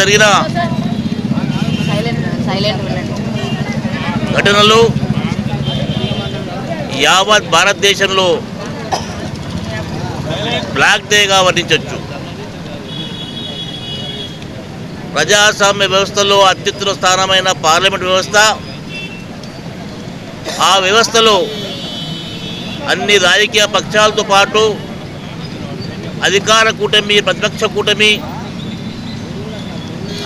జరిగిన? ఘటనలు యావత్ భారతదేశంలో బ్లాక్ డేగా వర్ణించవచ్చు ప్రజాస్వామ్య వ్యవస్థలో అత్యుత్తమ స్థానమైన పార్లమెంట్ వ్యవస్థ ఆ వ్యవస్థలో అన్ని రాజకీయ పక్షాలతో పాటు అధికార కూటమి ప్రతిపక్ష కూటమి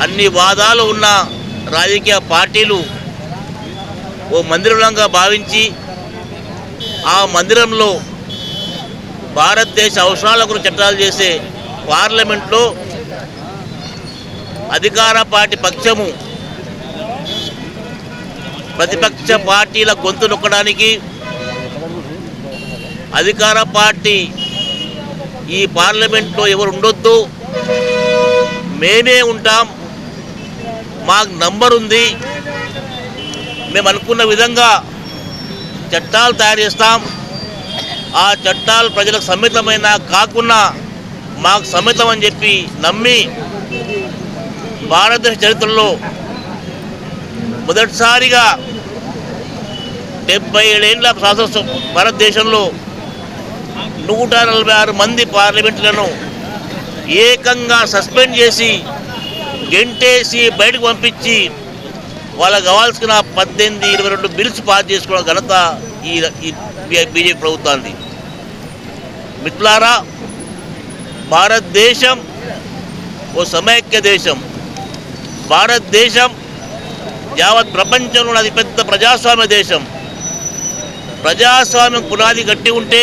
అన్ని వాదాలు ఉన్న రాజకీయ పార్టీలు ఓ మందిరంగా భావించి ఆ మందిరంలో భారతదేశ అవసరాల గురించి చట్టాలు చేసే పార్లమెంట్లో అధికార పార్టీ పక్షము ప్రతిపక్ష పార్టీల గొంతు నొక్కడానికి అధికార పార్టీ ఈ పార్లమెంట్లో ఎవరు ఉండొద్దు మేమే ఉంటాం మాకు నంబర్ ఉంది. మేము అనుకున్న విధంగా చట్టాలు తయారు చేస్తాం. ఆ చట్టాలు ప్రజలకు సమ్మితమైన కాకుండా మాకు సమ్మితం అని చెప్పి నమ్మి భారతదేశ చరిత్రలో మొదటిసారిగా డెబ్బై ఏడేళ్ళ శాసన భారతదేశంలో నూట నలభై ఆరు మంది పార్లమెంట్లను ఏకంగా సస్పెండ్ చేసి గెంటేసి బయటకు పంపించి వాళ్ళకి కావాల్సిన పద్దెనిమిది ఇరవై రెండు బిల్స్ పాస్ చేసుకోవడం ఘనత ఈ ఈ బీజేపీ ప్రభుత్వానికి మిత్రులారా భారతదేశం ఓ సమైక్య దేశం. భారతదేశం యావత్ ప్రపంచంలో అతిపెద్ద ప్రజాస్వామ్య దేశం. ప్రజాస్వామ్యం పునాది గట్టి ఉంటే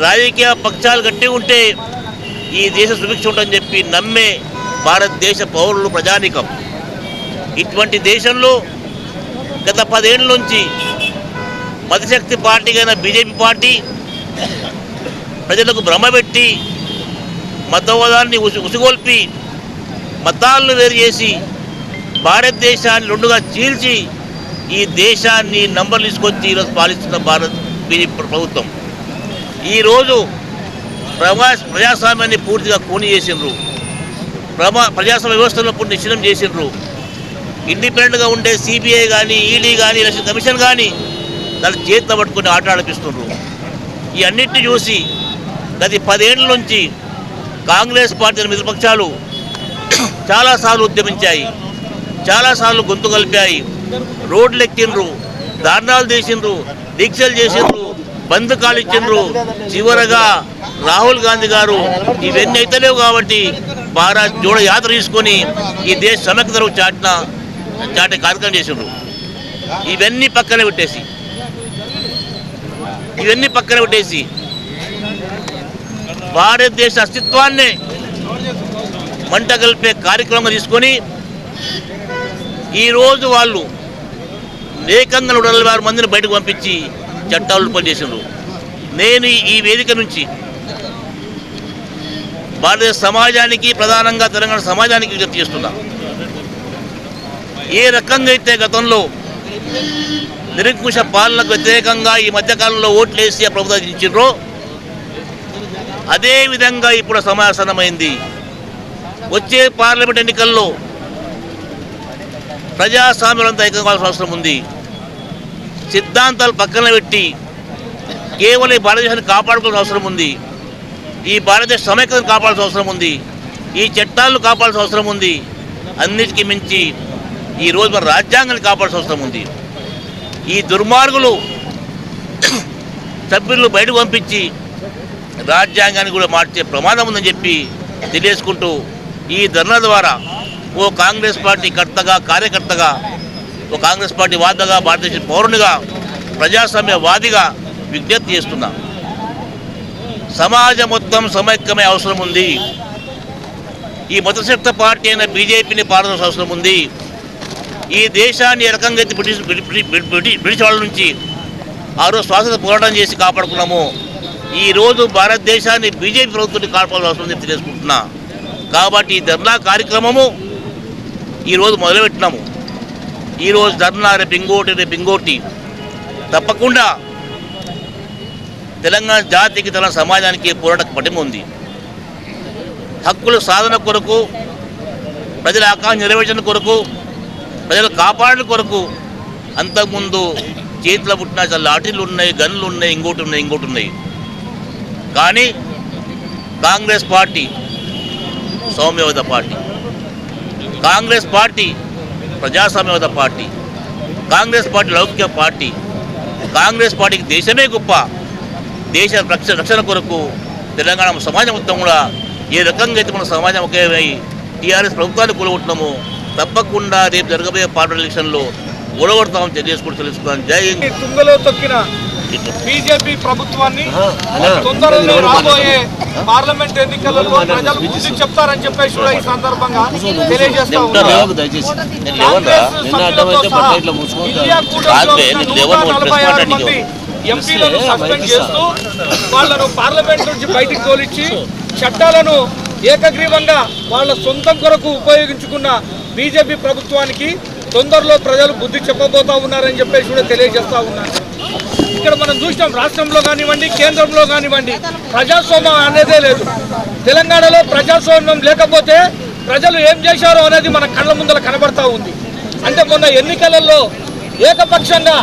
రాజకీయ పక్షాలు గట్టి ఉంటే ఈ దేశ సుభిక్ష ఉంటుందని చెప్పి నమ్మే భారతదేశ పౌరులు ప్రజానికం. ఇటువంటి దేశంలో గత పదేళ్ళ నుంచి మతశక్తి పార్టీ అయిన బీజేపీ పార్టీ ప్రజలకు భ్రమపెట్టి మతవాదాన్ని ఉసి ఉసిగొల్పి మతాలను వేరు చేసి భారతదేశాన్ని రెండుగా చీల్చి ఈ దేశాన్ని నంబర్లు తీసుకొచ్చి ఈరోజు పాలిస్తున్న భారత్ బీజేపీ ప్రభుత్వం. ఈరోజు ప్రజా ప్రజాస్వామ్యాన్ని పూర్తిగా కూని చేసిండ్రు. ప్రభా ప్రజాస్వామ్య వ్యవస్థలో ఇప్పుడు నిశ్చితం చేసిండ్రు. ఇండిపెండెంట్గా ఉండే సిబిఐ కానీ ఈడీ కానీ ఎలక్షన్ కమిషన్ కానీ దాన్ని చేతితో పట్టుకుని ఆట ఆడిపిస్తుండ్రు. ఈ అన్నిటిని చూసి గత పదేళ్ళ నుంచి కాంగ్రెస్ పార్టీ మిత్రపక్షాలు చాలాసార్లు ఉద్యమించాయి. చాలాసార్లు గొంతు కలిపాయి. రోడ్లు ఎక్కిండ్రు ధారణాలు చేసిండ్రు దీక్షలు చేసిండ్రు బంద్ కాలు ఇచ్చిండ్రు. చివరగా రాహుల్ గాంధీ గారు ఇవన్నీ అయితలేవు కాబట్టి భారత్ జోడ యాత్ర తీసుకొని ఈ దేశ సమగ్రతకు చాటిన చాటే కార్యక్రమం చేసిండ్రు. ఇవన్నీ పక్కనే పెట్టేసి. ఇవన్నీ పక్కన పెట్టేసి. భారతదేశ అస్తిత్వాన్నే మంట కలిపే కార్యక్రమం తీసుకొని ఈరోజు వాళ్ళు ఏకంగా నూట నలభై ఆరు మందిని బయటకు పంపించి చట్టాలు పనిచేసిండ్రు నేను ఈ వేదిక నుంచి భారతదేశ సమాజానికి ప్రధానంగా తెలంగాణ సమాజానికి విజ్ఞప్తి చేస్తున్నా. ఏ రకంగా అయితే గతంలో నిరంకుశ పాలనకు వ్యతిరేకంగా ఈ మధ్యకాలంలో ఓట్లు వేసి ఆ ప్రభుత్వం ఇచ్చిండ్రో అదేవిధంగా ఇప్పుడు సమాసనమైంది వచ్చే పార్లమెంట్ ఎన్నికల్లో ప్రజాస్వామ్యంతో కావాల్సిన అవసరం ఉంది. సిద్ధాంతాలు పక్కన పెట్టి కేవలం ఈ భారతదేశాన్ని కాపాడుకోవాల్సిన అవసరం ఉంది. ఈ భారతదేశ సమైక్యతను కాపాడాల్సిన అవసరం ఉంది. ఈ చట్టాలను కాపాడాల్సిన అవసరం ఉంది. అన్నిటికీ మించి ఈరోజు మన రాజ్యాంగాన్ని కాపాడాల్సిన అవసరం ఉంది. ఈ దుర్మార్గులు సభ్యులు బయటకు పంపించి రాజ్యాంగాన్ని కూడా మార్చే ప్రమాదం ఉందని చెప్పి తెలియజేసుకుంటూ ఈ ధర్నా ద్వారా ఓ కాంగ్రెస్ పార్టీ కర్తగా కార్యకర్తగా ఓ కాంగ్రెస్ పార్టీ వాదగా భారతదేశ పౌరునిగా ప్రజాస్వామ్యవాదిగా విజ్ఞప్తి చేస్తున్నాను సమాజం మొత్తం సమైక్యమే అవసరం ఉంది ఈ మతశక్త పార్టీ అయిన బీజేపీని పారదర్శ అవసరం ఉంది ఈ దేశాన్ని ఏ రకంగా అయితే బ్రిటిష్ బ్రిటిష్ వాళ్ళ నుంచి ఆ రోజు స్వాతంత్ర పోరాటం చేసి కాపాడుకున్నాము. ఈ రోజు భారతదేశాన్ని బీజేపీ ప్రభుత్వాన్ని కాపాడాల్సిన అవసరం ఉంది తెలియజేసుకుంటున్నా. కాబట్టి ఈ ధర్నా కార్యక్రమము ఈరోజు మొదలుపెట్టినాము. ఈరోజు ధర్నా రేపు ఇంకోటి రేపు ఇంకోటి. తప్పకుండా తెలంగాణ జాతికి తెలంగాణ సమాజానికి పోరాట పటిమ ఉంది. హక్కుల సాధన కొరకు ప్రజల ఆకాంక్ష నెరవేర్చడం కొరకు ప్రజలు కాపాడడం కొరకు అంతకుముందు చేతిలో పుట్టిన అసలు లాఠీలు ఉన్నాయి గన్లు ఉన్నాయి ఇంకోటి ఉన్నాయి ఇంకోటి ఉన్నాయి. కానీ కాంగ్రెస్ పార్టీ సౌమ్యవాద పార్టీ. కాంగ్రెస్ పార్టీ ప్రజాస్వామ్యవాద పార్టీ. కాంగ్రెస్ పార్టీ లౌకిక పార్టీ. కాంగ్రెస్ పార్టీకి దేశమే గొప్ప. దేశ రక్ష రక్షణ కొరకు తెలంగాణ సమాజం మొత్తం కూడా ఏ రకంగా అయితే మన సమాజం ఒకేమై టీఆర్ఎస్ ప్రభుత్వాన్ని కూలగొట్టినామో తప్పకుండా రేపు జరగబోయే పార్టీ ఎలక్షన్లో కూడగొడతామని తెలియజేసుకుంటూ తెలుసుకున్నాను జై తుంగలో తొక్కిన బీజేపీ ప్రభుత్వాన్ని తొందరలో రాబోయే పార్లమెంట్ ఎన్నికలలో ప్రజలు బుద్ధి చెప్తారని చెప్పేసి కూడా ఈ సందర్భంగా తెలియజేస్తా ఉన్నారు ఎంపీలను సస్పెండ్ చేస్తూ వాళ్ళను పార్లమెంట్ నుంచి బయటికి తోలిచ్చి చట్టాలను ఏకగ్రీవంగా వాళ్ళ సొంతం కొరకు ఉపయోగించుకున్న బీజేపీ ప్రభుత్వానికి తొందరలో ప్రజలు బుద్ధి చెప్పబోతా ఉన్నారని చెప్పేసి కూడా తెలియజేస్తా ఉన్నారు ఇక్కడ మనం చూసినాం రాష్ట్రంలో కానివ్వండి కేంద్రంలో కానివ్వండి ప్రజాస్వామ్యం అనేదే లేదు. తెలంగాణలో ప్రజాస్వామ్యం లేకపోతే ప్రజలు ఏం చేశారో అనేది మన కళ్ళ ముందర కనబడతా ఉంది. అంటే మొన్న ఎన్నికలలో ఏకపక్షంగా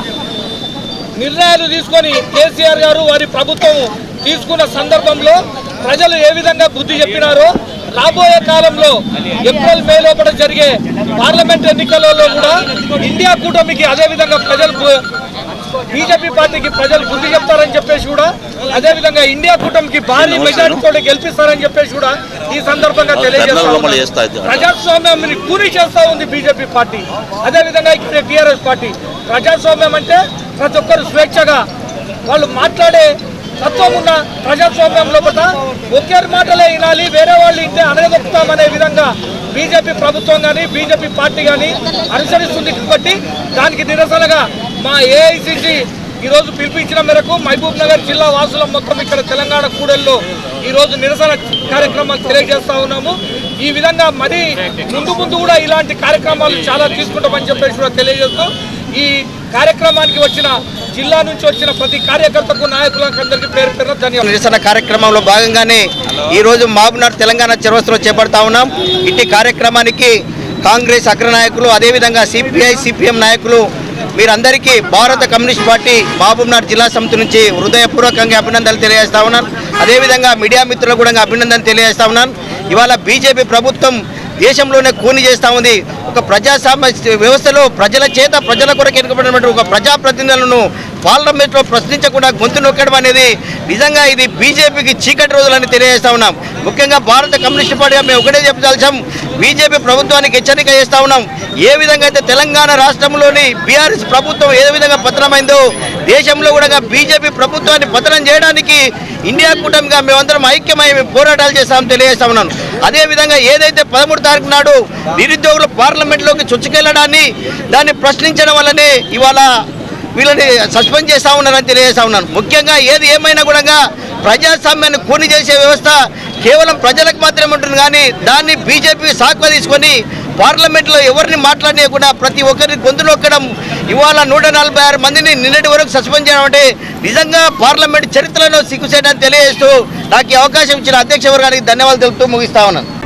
నిర్ణయాలు తీసుకొని కేసీఆర్ గారు వారి ప్రభుత్వం తీసుకున్న సందర్భంలో ప్రజలు ఏ విధంగా బుద్ధి చెప్పినారో రాబోయే కాలంలో ఏప్రిల్ మే లోపల జరిగే పార్లమెంట్ ఎన్నికలలో కూడా ఇండియా కూటమికి అదే విధంగా ప్రజలు బీజేపీ పార్టీకి ప్రజలు బుద్ధి చెప్తారని చెప్పేసి కూడా అదే విధంగా ఇండియా కూటమికి భారీ మెజారిటీతో గెలిపిస్తారని చెప్పేసి కూడా ఈ సందర్భంగా తెలియజేస్తా లోపల ఉన్నాను. చేస్తా ఇది. ప్రజాస్వామ్యాన్ని కూని చేస్తా ఉంది బీజేపీ పార్టీ అదేవిధంగా ఇక్కడ టీఆర్ఎస్ పార్టీ ప్రజాస్వామ్యం అంటే ప్రతి ఒక్కరు స్వేచ్ఛగా వాళ్ళు మాట్లాడే తత్వం ఉన్న ప్రజాస్వామ్యం లోపల ఒక్కరి మాటలే వినాలి వేరే వాళ్ళు ఇంటే అనగదొక్కుతామనే విధంగా బీజేపీ ప్రభుత్వం కానీ బీజేపీ పార్టీ కానీ అనుసరిస్తుంది. కాబట్టి దానికి నిరసనగా మా ఏఐసిసి ఈరోజు పిలిపించిన మేరకు మహబూబ్ నగర్ జిల్లా వాసులం మొత్తం ఇక్కడ తెలంగాణ కూడల్లో ఈరోజు నిరసన కార్యక్రమాలు తెలియజేస్తా ఉన్నాము. ఈ విధంగా మరి ముందు ముందు కూడా ఇలాంటి కార్యక్రమాలు చాలా తీసుకుంటామని చెప్పేసి కూడా తెలియజేస్తూ ఈ కార్యక్రమానికి వచ్చిన జిల్లా నుంచి వచ్చిన ప్రతి కార్యకర్తకు నాయకులకు అందరికీ పేరు పేరున ధన్యవాదాలు. నిరసన కార్యక్రమంలో భాగంగానే ఈరోజు మహబూబ్నగర్ తెలంగాణ చౌరస్లో చేపడతా ఉన్నాం. ఇట్టి కార్యక్రమానికి కాంగ్రెస్ అగ్రనాయకులు అదేవిధంగా సిపిఐ సిపిఎం నాయకులు మీరందరికీ భారత కమ్యూనిస్ట్ పార్టీ మహబూబ్నగర్ జిల్లా సమితి నుంచి హృదయపూర్వకంగా అభినందనలు తెలియజేస్తా ఉన్నాను అదేవిధంగా మీడియా మిత్రులకు కూడా అభినందన తెలియజేస్తా ఉన్నాను ఇవాళ బీజేపీ ప్రభుత్వం దేశంలోనే కూని చేస్తూ ఉంది. ఒక ప్రజాస్వామ్య వ్యవస్థలో ప్రజల చేత ప్రజల కొరకు ఎన్నుకబడినటువంటి ఒక ప్రజాప్రతినిధులను పార్లమెంట్లో ప్రశ్నించకుండా గొంతు నొక్కడం అనేది నిజంగా ఇది బీజేపీకి చీకటి రోజులని తెలియజేస్తా ఉన్నాం. ముఖ్యంగా భారత కమ్యూనిస్ట్ పార్టీగా మేము ఒకటే చెప్పదలిచాం. బీజేపీ ప్రభుత్వానికి హెచ్చరిక చేస్తా ఉన్నాం. ఏ విధంగా అయితే తెలంగాణ రాష్ట్రంలోని బీఆర్ఎస్ ప్రభుత్వం ఏ విధంగా పతనమైందో దేశంలో కూడా బీజేపీ ప్రభుత్వాన్ని పతనం చేయడానికి ఇండియా కూటమిగా మేమందరం ఐక్యమై పోరాటాలు చేస్తామని తెలియజేస్తా ఉన్నాను. అదేవిధంగా ఏదైతే పదమూడు తారీఖు నాడు నిరుద్యోగులు పార్లమెంట్లోకి చొచ్చుకెళ్ళడాన్ని దాన్ని ప్రశ్నించడం వల్లనే ఇవాళ వీళ్ళని సస్పెండ్ చేస్తా ఉన్నారని తెలియజేస్తా ఉన్నాను. ముఖ్యంగా ఏది ఏమైనా కూడా ప్రజాస్వామ్యాన్ని కూని చేసే వ్యవస్థ కేవలం ప్రజలకు మాత్రమే ఉంటుంది. కానీ దాన్ని బీజేపీ సాకుగా తీసుకొని పార్లమెంట్లో ఎవరిని మాట్లాడనీయకుండా ప్రతి ఒక్కరిని గొంతు నొక్కడం ఇవాళ నూట నలభై ఆరు మందిని నిన్నటి వరకు సస్పెండ్ చేయడం అంటే నిజంగా పార్లమెంట్ చరిత్రలో సిగ్గుసేటని తెలియజేస్తూ నాకు ఈ అవకాశం ఇచ్చిన అధ్యక్ష వర్గానికి ధన్యవాదాలు తెలుపుతూ ముగిస్తా ఉన్నాను.